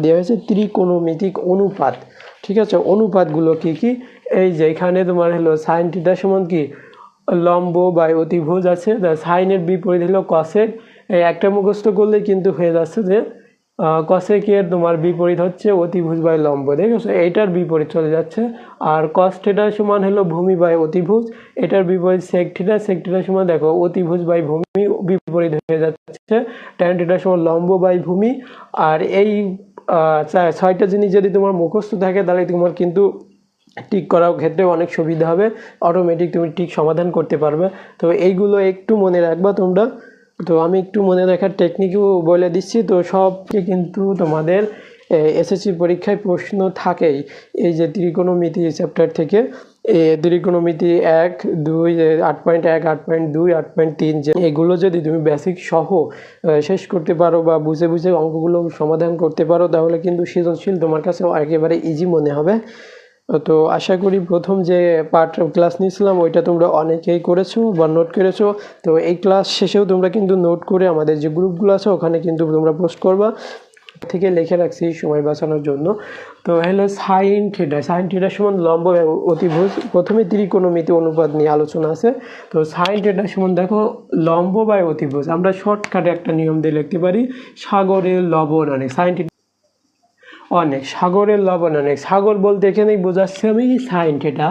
দেওয়া হয়েছে ত্রিকোণমিতিক অনুপাত। ঠিক আছে? অনুপাতগুলো কি কি? এই যে এখানে তোমার হলো সাইন থিটা সমান কি? লম্ব বা অতিভুজ আছে। সাইনের বিপরীত হলো কসেক এই একটা মুখস্থ করলে কিন্তু হয়ে যাচ্ছে যে কসেকের তোমার বিপরীত হচ্ছে অতিভুজ বাই লম্ব। দেখেছ? এইটার বিপরীত চলে যাচ্ছে। আর কস থিটার সমান হলো ভূমি বাই অতিভুজ। এটার বিপরীত সেক থিটা সেক থিটার সমান দেখো, অতিভুজ বাই ভূমি বিপরীত হয়ে যাচ্ছে। ট্যান থিটার সমান লম্ব বাই ভূমি। আর এই ছয়টা জিনিস যদি তোমার মুখস্থ থাকে, তাহলে তোমার কিন্তু টিক করার ক্ষেত্রে অনেক সুবিধা হবে। অটোমেটিক তুমি ঠিক সমাধান করতে পারবে। তো এইগুলো একটু মনে রাখবা তোমরা। তো আমি একটু মনে রাখার টেকনিকও বলে দিচ্ছি। তো সবকে কিন্তু তোমাদের এসএসসি পরীক্ষায় প্রশ্ন থাকেই। এই যে ত্রিকোণমিতি চ্যাপ্টার থেকে। ত্রিকোণমিতি এক, দুই আট পয়েন্ট এক, আট পয়েন্ট দুই, আট পয়েন্ট তিন, যে এগুলো যদি তুমি বেসিক সহ শেষ করতে পারো বা বুঝে বুঝে অঙ্কগুলো সমাধান করতে পারো, তাহলে কিন্তু সৃজনশীল তোমার কাছে একেবারে ইজি মনে হবে। তো আশা করি প্রথম যে পার্ট ক্লাস নিয়েছিলাম, ওইটা তোমরা অনেকেই করেছ বা নোট করেছ। তো এই ক্লাস শেষেও তোমরা কিন্তু নোট করে আমাদের যে গ্রুপগুলো আছে, ওখানে কিন্তু তোমরা পোস্ট করবা। থেকে লিখে রাখছি সময় বাঁচানোর জন্য। তো হলো সাইন থিটা। সাইন থিটার সমান লম্ব এবং অতিভুজ। প্রথমে ত্রিকোণমিতি অনুপাত নিয়ে আলোচনা আছে। তো সাইন থিটার সমান দেখো লম্ব বা অতিভুজ। আমরা শর্টকাটে একটা নিয়ম দিয়ে লিখতে পারি, সাগরের লবণ অনেক সাইন থিটা অনেক। সাগরের লবণ অনেক সাগর বলতে এখানেই বোঝাচ্ছি আমি সাইন থিটা।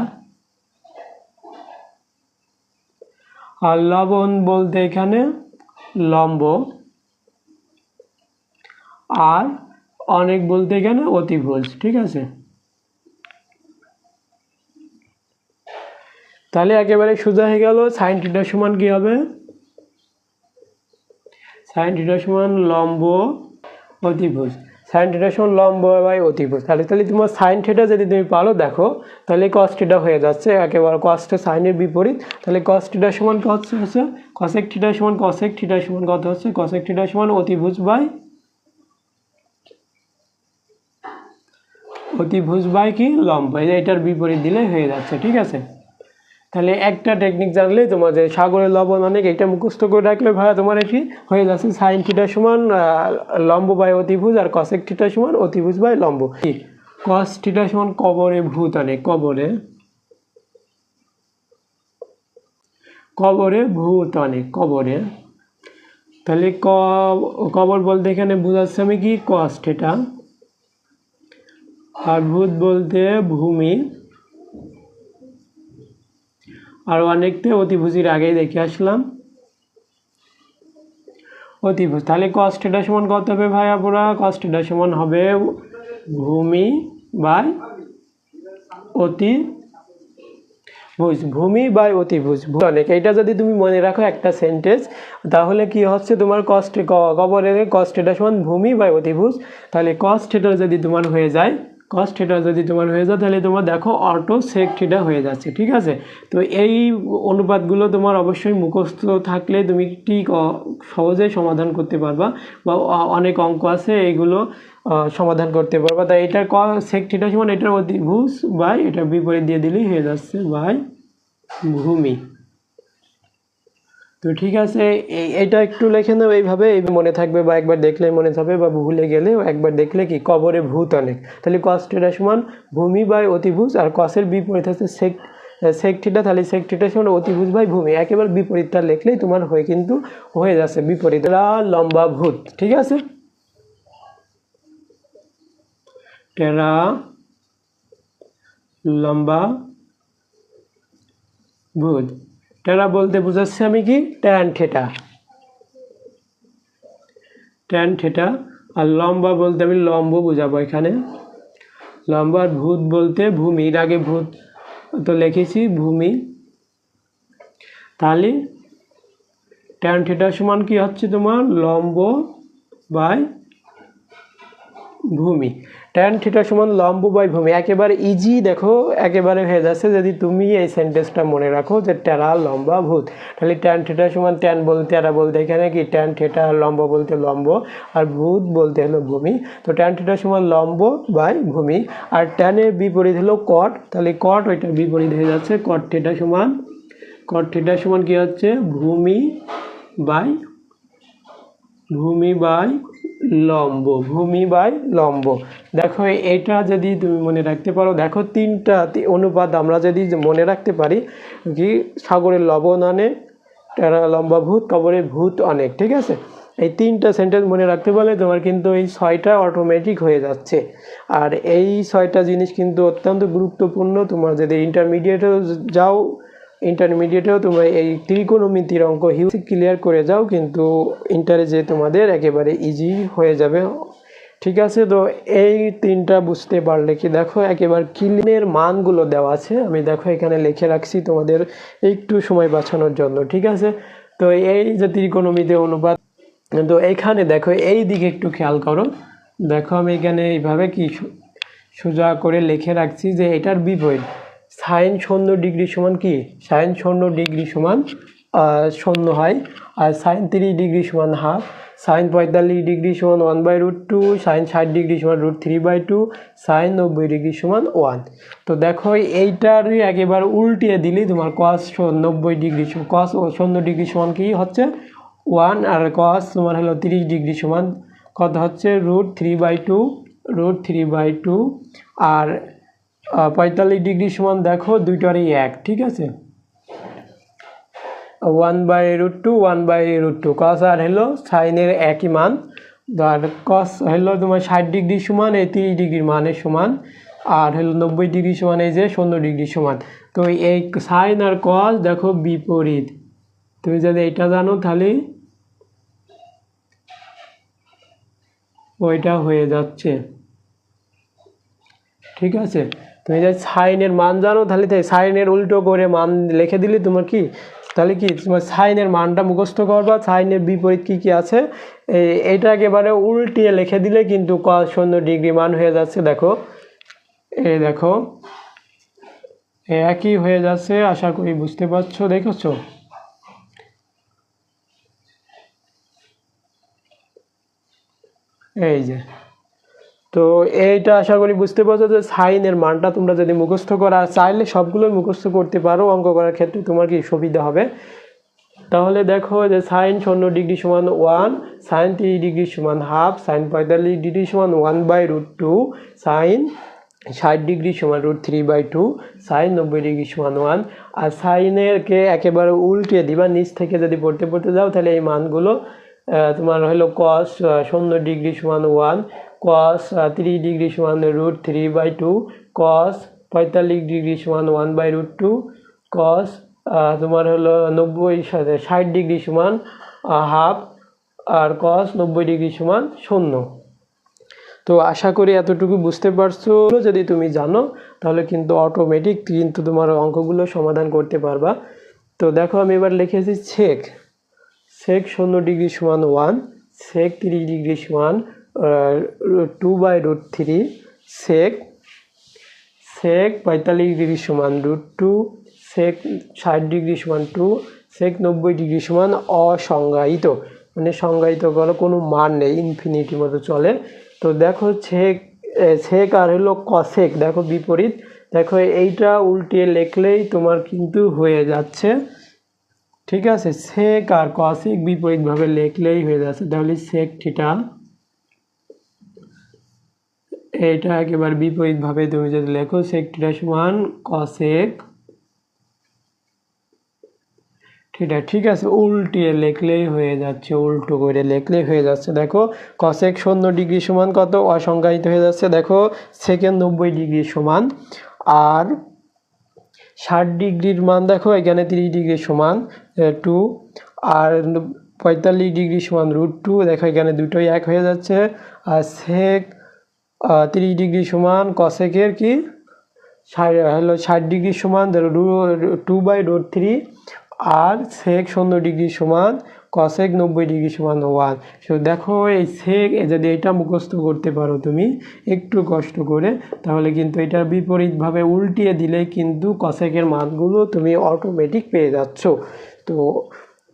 আর লবণ বলতে এখানে লম্ব। আর অনেক বলতে এখানে অতিভুজ ঠিক আছে? তাহলে একেবারে সোজা হয়ে গেল সাইন থিটার সমান কি হবে? সাইন থিটার সমান লম্ব অতিভুজ সাইন থিটার সমান লম্ব বাই অতিভুজ তাহলে তাহলে তোমার সাইন থিটা যদি তুমি পারো, দেখো, তাহলে কস হয়ে যাচ্ছে, একেবারে কসটা সাইনের বিপরীত। তাহলে কস সমান কত হচ্ছে? কসেক থিটার সমান কসেক থিটার সমান কত হচ্ছে? কসেক থিটার সমান অতিভুজ বাই অতিভুজ বাই কি লম্ব? এটার বিপরীত দিলে হয়ে যাচ্ছে, ঠিক আছে? তাহলে একটা টেকনিক জানলে তোমাদের সাগরের লবণ অনেক, এটা মুখস্থ করে রাখলে ভাইয়া তোমার এটি হয়ে যাচ্ছে সাইন থিটার সমান লম্ব বাই অতিভুজ আর কসেক থিটার সমান অতিভুজ বাই লম্ব। কস থিটার সমান কবরে ভূত অনেক কবরে। কবরে ভূত অনেক কবরে। তাহলে কবর বলতে এখানে বোঝাচ্ছে আমি কি? Cos theta. আর ভূত বলতে ভূমি। আর অনেকতে অতিভুজির আগেই দেখে আসলাম। অতিভুজ, তাহলে কস্টেটা সমান কত হবে ভাই আপুরা কস্টেটা সমান হবে ভূমি বাই অতি ভুজ ভূমি বাই অতিভুজ। অনেক, এইটা যদি তুমি মনে রাখো একটা সেন্টেন্স তাহলে কি হচ্ছে তোমার কষ্ট কবরের কস্টেটা সমান ভূমি বাই অতিভুজ? তাহলে কস্ট থিটা যদি তোমার হয়ে যায় কস্ট থিটা যদি তোমার হয়ে যায়, তাহলে তোমার দেখো অটো সেক থিটা হয়ে যাচ্ছে, ঠিক আছে? তো এই অনুপাতগুলো তোমার অবশ্যই মুখস্থ থাকলে তুমি ঠিক সহজেই সমাধান করতে পারবা বা অনেক অঙ্ক আছে এইগুলো সমাধান করতে পারবা। তাই এটার ক সেক থিটা সমান এটার অতিভুজ বাই এটার বিপরীত দিয়ে দিলেই হয়ে যাচ্ছে বাই ভূমি। তো ঠিক আছে, এই- এটা একটু লেখে নাও এইভাবে, এই মনে থাকবে বা একবার দেখলে মনে থাকবে বা ভুলে গেলে একবার দেখলে কি কবরে ভূত অনেক। তাহলে কস থিটা সমান ভূমি বাই অতিভুজ আর কসের বিপরীত আছে সেক সেক থিটা তাহলে সেক থিটা সমান অতিভুজ বাই ভূমি। একেবারে বিপরীতটা লিখলেই তোমার হয়ে কিন্তু হয়ে যাচ্ছে বিপরীত। লম্বা ভূত, ঠিক আছে? টেরা, লম্বা ভূত। টেরা বলতে বোঝাচ্ছি আমি কি? Tan theta. ট্যান থেটা আর লম্বা বলতে আমি লম্ব বোঝাবো এখানে। লম্বা আর ভূত বলতে ভূমি, এর আগে ভূত তো লিখেছি, ভূমি। তাহলে ট্যান থেটার সমান কি হচ্ছে তোমার? লম্ব বাই ভূমি। ট্যান থিটা সমান লম্ব বাই ভূমি। একেবারে ইজি দেখো, একেবারে হয়ে যাচ্ছে যদি তুমি এই সেন্টেন্সটা মনে রাখো যে টেরা লম্বা ভূত। তাহলে ট্যান থিটা সমান ট্যান বলতে টেরা বলতে এখানে কি? ট্যান থিটা লম্ব বলতে লম্ব, আর ভূত বলতে হলো ভূমি। তো ট্যান থিটা সমান লম্ব বাই ভূমি। আর ট্যানের বিপরীত হলো কট তাহলে কট ওইটার বিপরীত হয়ে যাচ্ছে। কট থিটা সমান কট থিটা সমান কি হচ্ছে? ভূমি বাই ভূমি বাই লম্ব, ভূমি বাই লম্ব। দেখো, এটা যদি তুমি মনে রাখতে পারো, দেখো তিনটা অনুপাত আমরা যদি মনে রাখতে পারি কি সাগরের লবণ তারা লম্বা ভূত, কবরে ভূত অনেক ঠিক আছে? এই তিনটা সেন্টেন্স মনে রাখতে পারলে তোমার কিন্তু এই ছয়টা অটোমেটিক হয়ে যাচ্ছে। আর এই ছয়টা জিনিস কিন্তু অত্যন্ত গুরুত্বপূর্ণ। তোমার যদি ইন্টারমিডিয়েটেও যাও ইন্টারমিডিয়েটেও তোমরা এই ত্রিকোণমিতির অঙ্ক হিউজ ক্লিয়ার করে যাও, কিন্তু ইন্টারে যে তোমাদের একেবারে ইজি হয়ে যাবে। ঠিক আছে, তো এই তিনটা বুঝতে পারলে কি দেখো, একেবারে কিলিনের মানগুলো দেওয়া আছে। আমি দেখো এখানে লিখে রাখছি তোমাদের একটু সময় বাঁচানোর জন্য, ঠিক আছে? তো এই যে ত্রিকোণমিতি অনুপাত, তো এখানে দেখো, এই দিকে একটু খেয়াল করো। দেখো আমি এখানে এইভাবে কি সোজা করে লিখে রাখছি যে এটার বিপরীত। সাইন শূন্য ডিগ্রি সমান কি? সাইন শূন্য ডিগ্রি সমান শূন্য হয়। আর সাইন তিরিশ ডিগ্রি সমান হাফ। সাইন পঁয়তাল্লিশ ডিগ্রি সমান one by root two sine ষাট ডিগ্রি সমান root three by two sine নব্বই ডিগ্রি সমান ওয়ান তো দেখো, এইটারই একেবারে উল্টিয়ে দিলেই তোমার কস নব্বই ডিগ্রি কস শূন্য ডিগ্রি সমান কি হচ্ছে? ওয়ান আর কস তোমার হলো তিরিশ ডিগ্রি সমান। কত হচ্ছে? Root three by two root three by two আর পঁয়তাল্লিশ ডিগ্রি সমান দেখো, দুইটারই এক, ঠিক আছে? One by root two one by root two cos আর হলো সাইনের একই মান। আর কস হলো তোমার ষাট ডিগ্রি সমান, এই তিরিশ ডিগ্রির মানের সমান। আর হলো নব্বই ডিগ্রি সমান, এই যে শূন্য ডিগ্রি সমান। তো এই সাইন আর কস দেখো বিপরীত। তুমি যদি এটা জানো তাহলে ওইটা হয়ে যাচ্ছে। ঠিক আছে? তুমি যদি সাইনের মান জানো, তাহলে তাই সাইনের উল্টো করে মান লিখে দিলে তোমার কি? তাহলে কি তোমার সাইনের মানটা মুখস্থ করবা? সাইনের বিপরীত কি কি আছে? এটা একেবারে উল্টিয়ে লিখে দিলে কিন্তু ক শূন্য ডিগ্রি মান হয়ে যাচ্ছে, দেখো। এই দেখো। এ, একই হয়ে যাচ্ছে, আশা করি বুঝতে পারছ, দেখেছ? এই যে। তো এইটা আশা করি বুঝতে পারছ যে সাইনের মানটা তোমরা যদি মুখস্থ করা চাইলে সবগুলোই মুখস্থ করতে পারো, অঙ্ক করার ক্ষেত্রে তোমার কি সুবিধা হবে? তাহলে দেখো যে সাইন শূন্য ডিগ্রি সমান ওয়ান, সাইন তিরিশ ডিগ্রি সমান হাফ, সাইন পঁয়তাল্লিশ ডিগ্রি সমান one by root two, sine ষাট ডিগ্রি সমান root three by two, sine নব্বই ডিগ্রি সমান ওয়ান। আর সাইনেরকে একেবারে উল্টিয়ে দিবা, নিচ থেকে যদি পড়তে পড়তে যাও, তাহলে এই মানগুলো তোমার হলো কস শূন্য ডিগ্রি সমান ওয়ান কস তিরিশ ডিগ্রি সমান root three by two cos পঁয়তাল্লিশ ডিগ্রি সমান one by root two cos তোমার হলো নব্বই সাথে ষাট ডিগ্রি সমান হাফ আর কস নব্বই ডিগ্রি সমান শূন্য। তো আশা করি এতটুকু বুঝতে পারছ। যদি তুমি জানো, তাহলে কিন্তু অটোমেটিক কিন্তু তোমার অঙ্কগুলো সমাধান করতে পারবা। তো দেখো, আমি এবার লিখেছি ছেক সেক শূন্য ডিগ্রি সমান ওয়ান সেক তিরিশ ডিগ্রি সমান two by root three sec sec পঁয়তাল্লিশ ডিগ্রি সমান রুট টু সেক ষাট ডিগ্রি সমান টু সেক নব্বই ডিগ্রি সমান অসংজ্ঞায়িত। মানে সংজ্ঞায়িত করার কোনো মান নেই ইনফিনিটি মতো চলে। তো দেখো এ, সেক আর হলো কসেক দেখো বিপরীত। দেখো এইটা উল্টিয়ে লিখলেই তোমার কিন্তু হয়ে যাচ্ছে। ঠিক আছে? সেক আর কসেক বিপরীতভাবে লিখলেই হয়ে যাচ্ছে। তাহলে সেক থিটা এটা একেবারে বিপরীতভাবে তুমি যদি লেখো সেক থিটা সমান কসেক থিটা ঠিক আছে, উল্টিয়ে লিখলেই হয়ে যাচ্ছে, উল্টো করে লিখলেই হয়ে যাচ্ছে। দেখো কসেক শূন্য ডিগ্রি সমান কত? অসংজ্ঞায়িত হয়ে যাচ্ছে, দেখো সেকেন্ড নব্বই ডিগ্রি সমান। আর ষাট ডিগ্রির মান দেখো, এখানে তিরিশ ডিগ্রি সমান টু আর পঁয়তাল্লিশ ডিগ্রি সমান রুট টু দেখো, এখানে দুটোই এক হয়ে যাচ্ছে। আর সেক তিরিশ ডিগ্রি সমান কসেকের কি? হলো ষাট ডিগ্রি সমান টু বাই রুট থ্রি আর সেক শূন্য ডিগ্রি সমান কসেক নব্বই ডিগ্রি সমান ওয়ান সো দেখো এই সেক যদি এটা মুখস্থ করতে পারো তুমি, একটু কষ্ট করে, তাহলে কিন্তু এটার বিপরীতভাবে উল্টিয়ে দিলে কিন্তু কসেকের মানগুলো তুমি অটোমেটিক পেয়ে যাচ্ছ। তো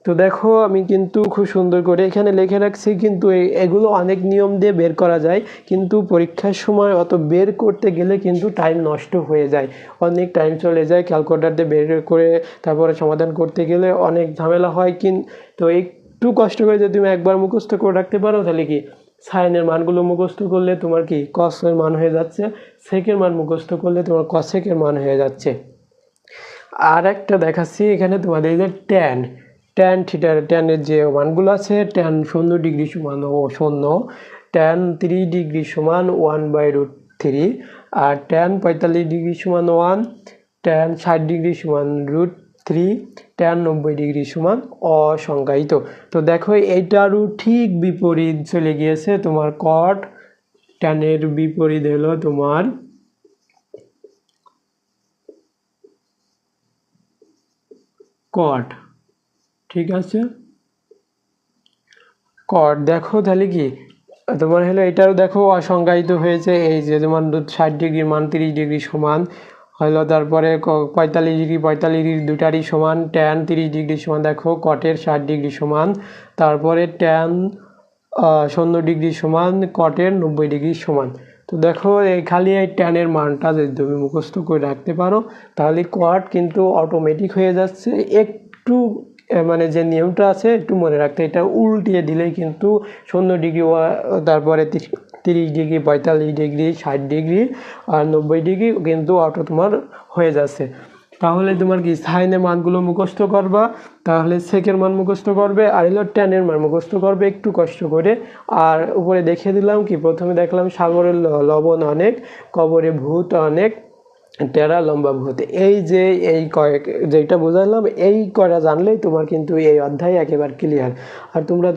তো দেখো, আমি কিন্তু খুব সুন্দর করে এখানে লিখে রাখছি, কিন্তু এগুলো অনেক নিয়ম দিয়ে বের করা যায়। কিন্তু পরীক্ষার সময় অত বের করতে গেলে কিন্তু টাইম নষ্ট হয়ে যায়। অনেক টাইম চলে যায় ক্যালকুলেটার দিয়ে বের করে তারপরে সমাধান করতে গেলে অনেক ঝামেলা হয়। কিন, তো একটু কষ্ট করে যদি তুমি একবার মুখস্থ করে রাখতে পারো, তাহলে কি সাইনের মানগুলো মুখস্থ করলে তোমার কি কসের মান হয়ে যাচ্ছে? সেকের মান মুখস্থ করলে তোমার কসেকের মান হয়ে যাচ্ছে। আর একটা দেখাচ্ছি এখানে তোমাদের যে ট্যান ট্যান থিটার ট্যানের যে মানগুলো আছে ট্যান শূন্য ডিগ্রি সমান ও শূন্য ট্যান থ্রি ডিগ্রি সমান ওয়ান বাই রুট থ্রি আর ট্যান পঁয়তাল্লিশ ডিগ্রি সমান ওয়ান ট্যান ষাট ডিগ্রি সমান রুট থ্রি ট্যান নব্বই ডিগ্রি সমান অসংজ্ঞায়িত। তো দেখো এইটারও ঠিক বিপরীত চলে গিয়েছে তোমার কট ট্যানের বিপরীত হলো তোমার কট ঠিক আছে। কট দেখো তাহলে কি? তোমার হলো, এটাও দেখো অসংজ্ঞায়িত হয়েছে, এই যে যেমন ষাট ডিগ্রি মান, তিরিশ ডিগ্রি সমান। হলো তারপরে পঁয়তাল্লিশ ডিগ্রি পঁয়তাল্লিশ ডিগ্রি দুটারই সমান ট্যান তিরিশ ডিগ্রি সমান, দেখো কটের ষাট ডিগ্রি সমান। তারপরে ট্যান শূন্য ডিগ্রি সমান কটের নব্বই ডিগ্রি সমান। তো দেখো, এই খালি এই ট্যানের মানটা যদি তুমি মুখস্থ করে রাখতে পারো, তাহলে কট কিন্তু অটোমেটিক হয়ে যাচ্ছে। একটু মানে যে নিয়মটা আছে, একটু মনে রাখতে, এটা উল্টিয়ে দিলেই কিন্তু শূন্য ডিগ্রি তারপরে তিরিশ ডিগ্রি, পঁয়তাল্লিশ ডিগ্রি, ষাট ডিগ্রি আর নব্বই ডিগ্রি কিন্তু অটো তোমার হয়ে যাচ্ছে। তাহলে তোমার কি সাইনের মানগুলো মুখস্থ করবা, তাহলে সেকের মান মুখস্থ করবে, আর হলো টেনের মান মুখস্থ করবে, একটু কষ্ট করে। আর উপরে দেখে দিলাম কি, প্রথমে দেখলাম সাগরের লবণ অনেক, কবরে ভূত অনেক টেরা লম্বা ভূত। এই যে এই কয়েক, যেটা বোঝালাম, এই কয়টা জানলেই তোমার কিন্তু এই অধ্যায় একেবারে ক্লিয়ার আর তোমরা তো